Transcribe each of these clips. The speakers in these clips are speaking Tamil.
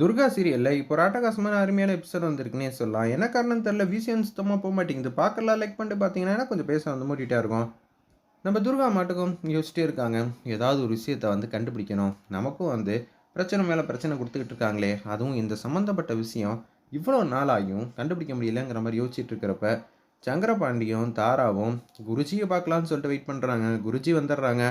துர்கா சீரியலில் இப்போ ராட்டகாசமான அருமையான எபிசோட் வந்திருக்குன்னே சொல்லலாம். என்ன காரணம் தெரில விஷயம் சுத்தமாக போக மாட்டேங்குது. பார்க்கலாம் லைக் பண்ணிட்டு பார்த்தீங்கன்னா கொஞ்சம் பேச வந்து மூட்டிகிட்டா இருக்கும். நம்ம துர்கா மாட்டுக்கும் யோசிச்சிட்டே இருக்காங்க. ஏதாவது ஒரு விஷயத்தை வந்து கண்டுபிடிக்கணும். நமக்கும் வந்து பிரச்சனை மேலே பிரச்சனை கொடுத்துக்கிட்டு இருக்காங்களே. அதுவும் இந்த சம்மந்தப்பட்ட விஷயம் இவ்வளோ நாளாகியும் கண்டுபிடிக்க முடியலங்கிற மாதிரி யோசிச்சுட்டு இருக்கிறப்ப சங்கரபாண்டியும் தாராவும் குருஜியை பார்க்கலான்னு சொல்லிட்டு வெயிட் பண்ணுறாங்க குருஜி வந்துடுறாங்க.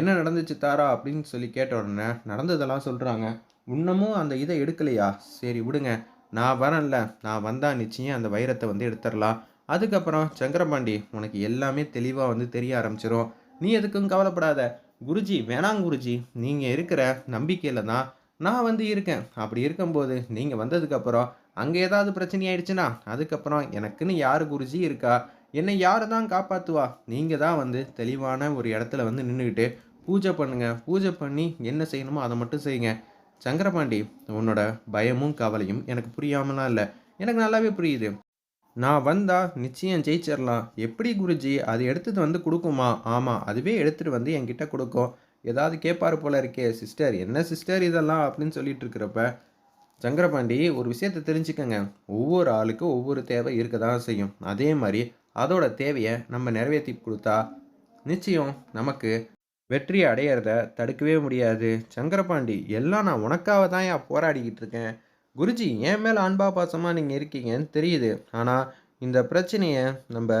என்ன நடந்துச்சு தாரா அப்படின்னு சொல்லி கேட்ட உடனே நடந்ததெல்லாம் சொல்கிறாங்க இன்னமும் அந்த இதை எடுக்கலையா? சரி விடுங்க. நான் வரேன்ல. நான் வந்தால் நிச்சயம் அந்த வைரத்தை வந்து எடுத்துடலாம். அதுக்கப்புறம் சங்கரபாண்டி உனக்கு எல்லாமே தெளிவாக வந்து தெரிய ஆரம்பிச்சிடும் நீ எதுக்கும் கவலைப்படாத. குருஜி வேணாம் குருஜி. நீங்கள் இருக்கிற நம்பிக்கையில் தான் நான் வந்து இருக்கேன். அப்படி இருக்கும்போது நீங்கள் வந்ததுக்கப்புறம் அங்கே ஏதாவது பிரச்சனை ஆயிடுச்சுன்னா அதுக்கப்புறம் எனக்குன்னு யார் குருஜி இருக்கா? என்னை யார் தான் காப்பாற்றுவா நீங்கள் தான் வந்து தெளிவான ஒரு இடத்துல வந்து நின்றுக்கிட்டு பூஜை பண்ணுங்க. பூஜை பண்ணி என்ன செய்யணுமோ அதை மட்டும் செய்யுங்க. சங்கரபாண்டி உன்னோட பயமும் கவலையும் எனக்கு புரியாமலாம் இல்லை. எனக்கு நல்லாவே புரியுது. நான் வந்தால் நிச்சயம் ஜெயிச்சிடலாம் எப்படி குருஜி? அது எடுத்துட்டு வந்து கொடுக்குமா? ஆமாம் அதுவே எடுத்துகிட்டு வந்து என்கிட்ட கொடுக்கும். ஏதாவது கேட்பார் போல இருக்கே. சிஸ்டர் என்ன சிஸ்டர் இதெல்லாம் அப்படின்னு சொல்லிட்டு இருக்கிறப்ப சங்கரபாண்டி ஒரு விஷயத்தை தெரிஞ்சுக்கங்க. ஒவ்வொரு ஆளுக்கும் ஒவ்வொரு தேவை இருக்க தான் செய்யும். அதே மாதிரி அதோட தேவையை நம்ம நிறைவேற்றி கொடுத்தா நிச்சயம் நமக்கு வெற்றி அடையிறத தடுக்கவே முடியாது. சங்கரபாண்டி எல்லாம் நான் உனக்காக தான் ஏன் போராடிக்கிட்டு இருக்கேன். குருஜி என் மேலே அன்பா பாசமாக நீங்கள் இருக்கீங்கன்னு தெரியுது. ஆனால் இந்த பிரச்சனையை நம்ம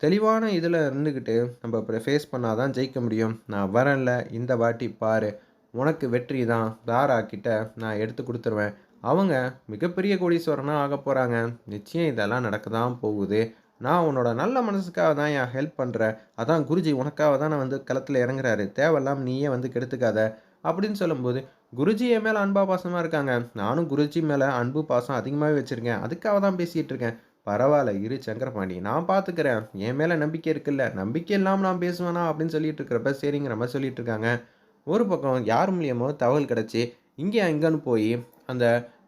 தெளிவான இதில் இருந்துக்கிட்டு நம்ம ஃபேஸ் பண்ணால் தான் ஜெயிக்க முடியும். நான் வரேன்ல இந்த வாட்டி பாரு. உனக்கு வெற்றி தான். தாரா கிட்ட நான் எடுத்து கொடுத்துருவேன். அவங்க மிகப்பெரிய கோடீஸ்வரனாக ஆக போகிறாங்க நிச்சயம் இதெல்லாம் நடக்க தான் போகுது. நான் உன்னோட நல்ல மனசுக்காக தான் என் ஹெல்ப் பண்ணுறேன் அதான் குருஜி உனக்காக தான் நான் வந்து களத்தில் இறங்குறாரு. தேவையில்லாம் நீயே வந்து கெடுத்துக்காத. அப்படின்னு சொல்லும்போது குருஜி என் மேலே அன்பா பாசமாக இருக்காங்க. நானும் குருஜி மேலே அன்பு பாசம் அதிகமாகவே வச்சுருக்கேன். அதுக்காக தான் பேசிகிட்டு இருக்கேன். பரவாயில்ல இரு சங்கரபாண்டி. நான் பார்த்துக்கிறேன் என் மேலே நம்பிக்கை இருக்குல்ல. நம்பிக்கை இல்லாமல் நான் பேசுவேனா அப்படின்னு சொல்லிட்டு இருக்கிறப்ப சரிங்கிற மாதிரி சொல்லிட்டு இருக்காங்க. ஒரு பக்கம் யார் மூலியமோ தகவல் கிடச்சி இங்கே அங்கேன்னு போய் அந்த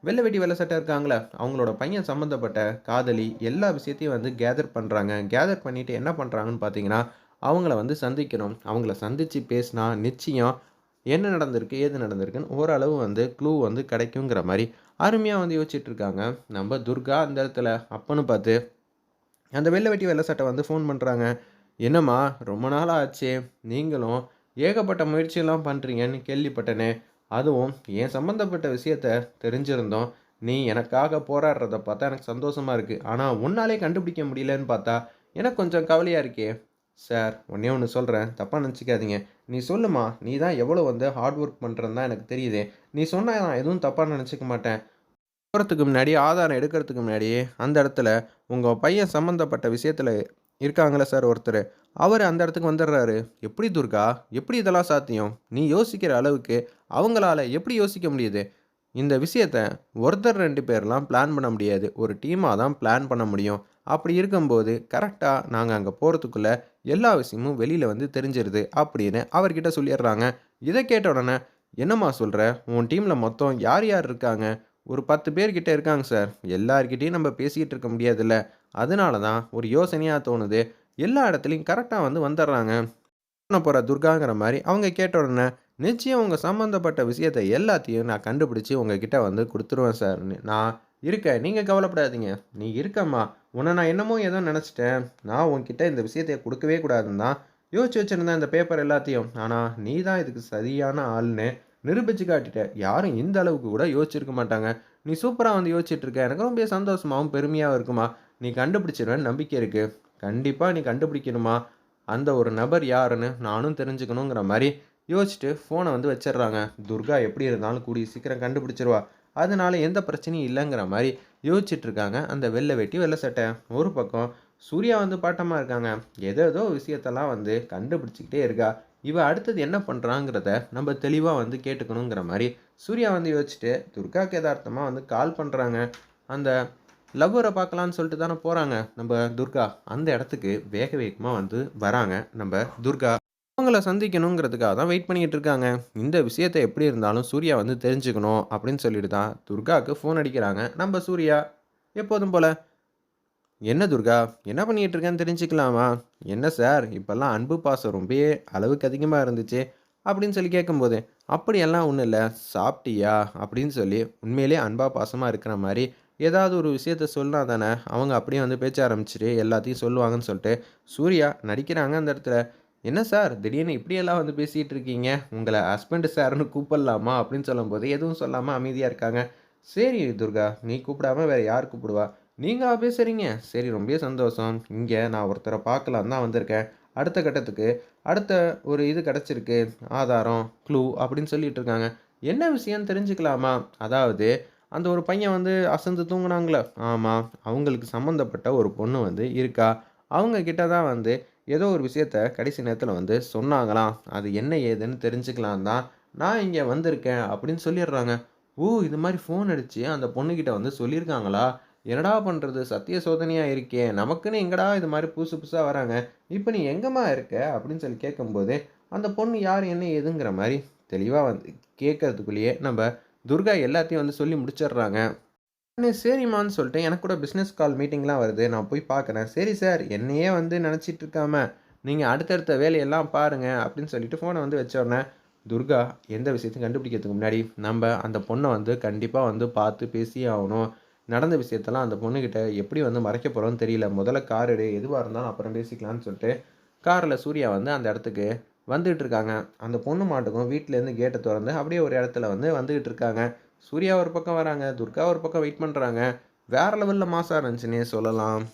வெள்ளை வெட்டி வெள்ளை சட்டை இருக்காங்களே அவங்களோட பையன் சம்மந்தப்பட்ட காதலி எல்லா விஷயத்தையும் வந்து கேதர் பண்ணுறாங்க கேதர் பண்ணிவிட்டு என்ன பண்ணுறாங்கன்னு பார்த்தீங்கன்னா அவங்கள வந்து சந்திக்கணும். அவங்கள சந்தித்து பேசினா நிச்சயம் என்ன நடந்திருக்கு ஏது நடந்திருக்குன்னு ஓரளவு வந்து க்ளூ வந்து கிடைக்குங்கிற மாதிரி அருமையாக வந்து யோசிச்சுட்ருக்காங்க நம்ம துர்கா அந்த இடத்துல அப்பன்னு பார்த்து அந்த வெள்ளை வெட்டி வெள்ளை சட்டை வந்து ஃபோன் பண்ணுறாங்க என்னம்மா ரொம்ப நாள் ஆச்சு நீங்களும் ஏகப்பட்ட முயற்சியெல்லாம் பண்ணுறீங்கன்னு கேள்விப்பட்டனே. அதுவும் என் சம்மந்தப்பட்ட விஷயத்த தெரிஞ்சிருந்தோம் நீ எனக்காக போராடுறத பார்த்தா எனக்கு சந்தோஷமாக இருக்குது ஆனால் உன்னாலே கண்டுபிடிக்க முடியலன்னு பார்த்தா எனக்கு கொஞ்சம் கவலையாக இருக்கே. சார் ஒன்றே ஒன்று சொல்கிறேன் தப்பாக நினச்சிக்காதீங்க. நீ சொல்லுமா நீ தான் எவ்வளோ வந்து ஹார்ட் ஒர்க் பண்ணுறன்னு தான் எனக்கு தெரியுது. நீ சொன்னால் நான் எதுவும் தப்பாக நினச்சிக்க மாட்டேன். போகிறதுக்கு முன்னாடி ஆதாரம் எடுக்கிறதுக்கு முன்னாடி அந்த இடத்துல உங்கள் பையன் சம்மந்தப்பட்ட விஷயத்தில் இருக்காங்களே சார் ஒருத்தர். அவர் அந்த இடத்துக்கு வந்துடுறாரு. எப்படி துர்கா? எப்படி இதெல்லாம் சாத்தியம்? நீ யோசிக்கிற அளவுக்கு அவங்களால எப்படி யோசிக்க முடியுது? இந்த விஷயத்த ஒருத்தர் ரெண்டு பேர்லாம் பிளான் பண்ண முடியாது. ஒரு டீமாக தான் பிளான் பண்ண முடியும். அப்படி இருக்கும்போது கரெக்டாக நாங்கள் அங்கே போகிறதுக்குள்ளே எல்லா விஷயமும் வெளியில் வந்து தெரிஞ்சிருது அப்படின்னு அவர்கிட்ட சொல்லிடுறாங்க. இதை கேட்ட உடனே என்னம்மா சொல்கிற உன் டீமில் மொத்தம் யார் யார் இருக்காங்க? ஒரு பத்து பேர்கிட்ட இருக்காங்க சார். எல்லார்கிட்டையும் நம்ம பேசிக்கிட்டு இருக்க முடியாதுல்ல. அதனால தான் ஒரு யோசனையாக தோணுது. எல்லா இடத்துலையும் கரெக்டாக வந்து வந்துடுறாங்க பண்ண போகிற துர்காங்கிற மாதிரி அவங்க கேட்ட உடனே நிச்சயம் உங்கள் சம்மந்தப்பட்ட விஷயத்தை எல்லாத்தையும் நான் கண்டுபிடிச்சி உங்ககிட்ட வந்து கொடுத்துருவேன் சார். நான் இருக்கேன் நீங்கள் கவலைப்படாதீங்க. நீ இருக்கம்மா. உன்னை நான் என்னமோ ஏதோ நினச்சிட்டேன். நான் உன்கிட்ட இந்த விஷயத்தை கொடுக்கவே கூடாதுன்னு தான் யோசிச்சு வச்சுருந்தேன் இந்த பேப்பர் எல்லாத்தையும். ஆனால் நீ தான் இதுக்கு சரியான ஆள்னு நிரூபித்து காட்டிட்ட யாரும் இந்த அளவுக்கு கூட யோசிச்சிருக்க மாட்டாங்க. நீ சூப்பராக வந்து யோசிச்சுட்டு இருக்க எனக்கு ரொம்ப சந்தோஷமாகவும் பெருமையாகவும் இருக்குமா? நீ கண்டுபிடிச்சிருவேன்னு நம்பிக்கை இருக்குது கண்டிப்பாக நீ கண்டுபிடிக்கணுமா? அந்த ஒரு நபர் யாருன்னு நானும் தெரிஞ்சுக்கணுங்கிற மாதிரி யோசிச்சுட்டு ஃபோனை வந்து வச்சிடுறாங்க. துர்கா எப்படி இருந்தாலும் கூடிய சீக்கிரம் கண்டுபிடிச்சிருவா. அதனால எந்த பிரச்சனையும் இல்லைங்கிற மாதிரி யோசிச்சுட்டு இருக்காங்க அந்த வெள்ளை வெட்டி வெள்ளை சட்டை. ஒரு பக்கம் சூர்யா வந்து பாட்டமாக இருக்காங்க. ஏதோ ஏதோ விஷயத்தெல்லாம் வந்து கண்டுபிடிச்சிக்கிட்டே இருக்கா. இவள் அடுத்தது என்ன பண்ணுறாங்கிறத நம்ம தெளிவாக வந்து கேட்டுக்கணுங்கிற மாதிரி சூர்யா வந்து யோசிச்சுட்டு துர்காக்கு கேதார்த்தமாக வந்து கால் பண்ணுறாங்க அந்த லவ்வரை பார்க்கலான்னு சொல்லிட்டு தானே போகிறாங்க நம்ம துர்கா அந்த இடத்துக்கு வேக வேகமாக வந்து வராங்க. நம்ம துர்கா அவங்கள சந்திக்கணுங்கிறதுக்காக தான் வெயிட் பண்ணிக்கிட்டு இருக்காங்க. இந்த விஷயத்தை எப்படி இருந்தாலும் சூர்யா வந்து தெரிஞ்சுக்கணும் அப்படின்னு சொல்லிட்டு தான் துர்காவுக்கு ஃபோன் அடிக்கிறாங்க. நம்ம சூர்யா எப்போதும் போல் என்ன துர்கா? என்ன பண்ணிகிட்டு இருக்கேன்னு தெரிஞ்சுக்கலாமா? என்ன சார்? இப்போல்லாம் அன்பு பாசம் ரொம்ப அளவுக்கு அதிகமாக இருந்துச்சு அப்படின்னு சொல்லி கேட்கும்போது அப்படியெல்லாம் ஒன்றும் இல்லை சாப்பிட்டியா? அப்படின்னு சொல்லி உண்மையிலே அன்பா பாசமாக இருக்கிற மாதிரி ஏதாவது ஒரு விஷயத்த சொன்னா தானே அவங்க அப்படியே வந்து பேச்ச ஆரம்பிச்சிட்டு எல்லாத்தையும் சொல்லுவாங்கன்னு சொல்லிட்டு சூர்யா நடிக்கிறாங்க அந்த இடத்துல. என்ன சார்? திடீர்னு இப்படியெல்லாம் வந்து பேசிகிட்டு இருக்கீங்க உங்களை ஹஸ்பண்ட் சார்னு கூப்பிடலாமா? அப்படின்னு சொல்லும்போது எதுவும் சொல்லாமல் அமைதியாக இருக்காங்க. சரி துர்கா நீ கூப்பிடாம வேறு யார் கூப்பிடுவா? நீங்கள் பேசுகிறீங்க சரி ரொம்ப சந்தோஷம். இங்கே நான் ஒருத்தரை பார்க்கலாம் தான் வந்திருக்கேன். அடுத்த கட்டத்துக்கு அடுத்த ஒரு இது கிடச்சிருக்கு. ஆதாரம் க்ளூ அப்படின்னு சொல்லிட்டு இருக்காங்க. என்ன விஷயம்னு தெரிஞ்சுக்கலாமா? அதாவது அந்த ஒரு பையன் வந்து அசந்து தூங்குனாங்களே. ஆமாம் அவங்களுக்கு சம்மந்தப்பட்ட ஒரு பொண்ணு வந்து இருக்கா? அவங்க கிட்ட தான் வந்து ஏதோ ஒரு விஷயத்த கடைசி நேரத்தில் வந்து சொன்னாங்களாம். அது என்ன ஏதுன்னு தெரிஞ்சுக்கலாம் தான் நான் இங்கே வந்திருக்கேன் அப்படின்னு சொல்லிடுறாங்க. ஓ இது மாதிரி ஃபோன் அடித்து அந்த பொண்ணுக்கிட்ட வந்து சொல்லியிருக்காங்களா? என்னடா பண்ணுறது சத்திய சோதனையாக இருக்கே. நமக்குன்னு எங்கடா இது மாதிரி புதுசு புதுசாக வராங்க? இப்போ நீ எங்கம்மா இருக்க? அப்படின்னு சொல்லி கேட்கும்போது அந்த பொண்ணு யார் என்ன ஏதுங்கிற மாதிரி தெளிவாக வந்து கேட்கறதுக்குள்ளேயே நம்ம துர்கா எல்லாத்தையும் வந்து சொல்லி முடிச்சிடுறாங்க. சரிம்மான்னு சொல்லிட்டு எனக்கு கூட பிஸ்னஸ் கால் மீட்டிங்லாம் வருது. நான் போய் பார்க்குறேன். சரி சார் என்னையே வந்து நினச்சிட்டு இருக்காம நீங்கள் அடுத்தடுத்த வேலையெல்லாம் பாருங்கள் அப்படின்னு சொல்லிட்டு ஃபோனை வந்து வச்சோடனே துர்கா எந்த விஷயத்தையும் கண்டுபிடிக்கிறதுக்கு முன்னாடி நம்ம அந்த பொண்ணை வந்து கண்டிப்பாக வந்து பார்த்து பேசியே ஆகணும். நடந்த விஷயத்தெல்லாம் அந்த பொண்ணுக்கிட்ட எப்படி வந்து மறைக்க போகிறோன்னு தெரியல. முதல்ல கார் எடு எதுவாக இருந்தாலும் அப்புறம் பேசிக்கலாம்னு சொல்லிட்டு காரில் சூர்யா வந்து அந்த இடத்துக்கு வந்துகிட்டு இருக்காங்க. அந்த பொண்ணு மாட்டுக்கும் வீட்டிலேருந்து கேட்டை திறந்து அப்படியே ஒரு இடத்துல வந்து வந்துகிட்டு இருக்காங்க. சூர்யா ஒரு பக்கம் வராங்க துர்கா ஒரு பக்கம் வெயிட் பண்ணுறாங்க வேறு லெவலில் மாசாக இருந்துச்சுன்னே சொல்லலாம்.